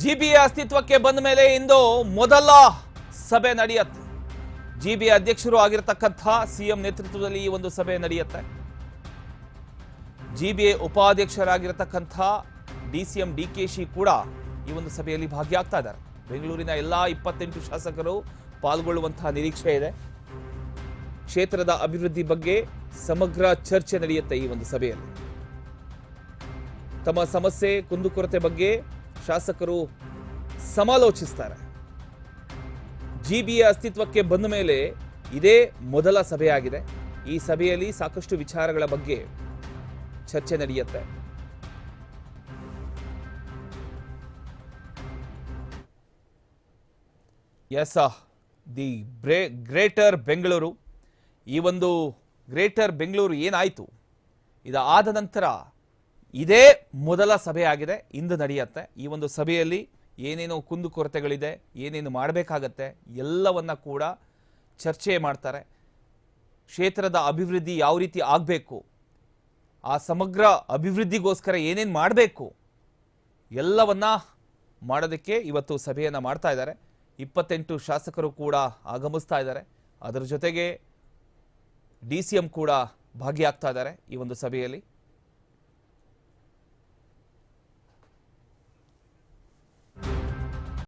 GBA ಅಸ್ತಿತ್ವಕ್ಕೆ ಬಂದ ಮೇಲೆ ಇಂದು ಮೊದಲ ಸಭೆ ನಡೆಯುತ್ತೆ. ಜಿಬಿ ಅಧ್ಯಕ್ಷರು ಆಗಿರತಕ್ಕಂಥ ಸಿಎಂ ನೇತೃತ್ವದಲ್ಲಿ ಈ ಒಂದು ಸಭೆ ನಡೆಯುತ್ತೆ. GBA ಉಪಾಧ್ಯಕ್ಷರಾಗಿರತಕ್ಕಂಥ D C M D K Shi ಕೂಡ ಈ ಒಂದು ಸಭೆಯಲ್ಲಿ ಭಾಗಿಯಾಗ್ತಾ ಇದ್ದಾರೆ. ಬೆಂಗಳೂರಿನ ಎಲ್ಲ ಇಪ್ಪತ್ತೆಂಟು ಶಾಸಕರು ಪಾಲ್ಗೊಳ್ಳುವಂತಹ ನಿರೀಕ್ಷೆ ಇದೆ. ಕ್ಷೇತ್ರದ ಅಭಿವೃದ್ಧಿ ಬಗ್ಗೆ ಸಮಗ್ರ ಚರ್ಚೆ ನಡೆಯುತ್ತೆ ಈ ಒಂದು ಸಭೆಯಲ್ಲಿ. ತಮ್ಮ ಸಮಸ್ಯೆ ಕುಂದುಕೊರತೆ ಬಗ್ಗೆ ಶಾಸಕರು ಸಮಾಲೋಚಿಸ್ತಾರೆ. ಜಿ ಜಿಬಿಎ ಅಸ್ತಿತ್ವಕ್ಕೆ ಬಂದ ಮೇಲೆ ಇದೇ ಮೊದಲ ಸಭೆಯಾಗಿದೆ. ಈ ಸಭೆಯಲ್ಲಿ ಸಾಕಷ್ಟು ವಿಚಾರಗಳ ಬಗ್ಗೆ ಚರ್ಚೆ ನಡೆಯುತ್ತೆ. ಎಸ್ ದಿ ಬ್ರೇ, ಗ್ರೇಟರ್ ಬೆಂಗಳೂರು. ಈ ಒಂದು ಗ್ರೇಟರ್ ಬೆಂಗಳೂರು ಏನಾಯಿತು? ಇದಾದ ನಂತರ ಇದೇ ಮೊದಲ ಸಭೆ ಆಗಿದೆ, ಇಂದು ನಡೆಯುತ್ತೆ. ಈ ಒಂದು ಸಭೆಯಲ್ಲಿ ಏನೇನು ಕುಂದುಕೊರತೆಗಳಿದೆ ಏನೇನು ಮಾಡಬೇಕಾಗತ್ತೆ, ಎಲ್ಲವನ್ನ ಕೂಡ ಚರ್ಚೆ ಮಾಡ್ತಾರೆ. ಕ್ಷೇತ್ರದ ಅಭಿವೃದ್ಧಿ ಯಾವ ರೀತಿ ಆಗಬೇಕು, ಆ ಸಮಗ್ರ ಅಭಿವೃದ್ಧಿಗೋಸ್ಕರ ಏನೇನು ಮಾಡಬೇಕು, ಎಲ್ಲವನ್ನ ಮಾಡೋದಕ್ಕೆ ಇವತ್ತು ಸಭೆಯನ್ನು ಮಾಡ್ತಾ ಇದ್ದಾರೆ. ಇಪ್ಪತ್ತೆಂಟು ಶಾಸಕರು ಕೂಡ ಆಗಮಿಸ್ತಾ ಇದ್ದಾರೆ. ಅದರ ಜೊತೆಗೆ ಡಿ ಸಿ ಎಂ ಕೂಡ ಭಾಗಿಯಾಗ್ತಾ ಇದ್ದಾರೆ ಈ ಒಂದು ಸಭೆಯಲ್ಲಿ.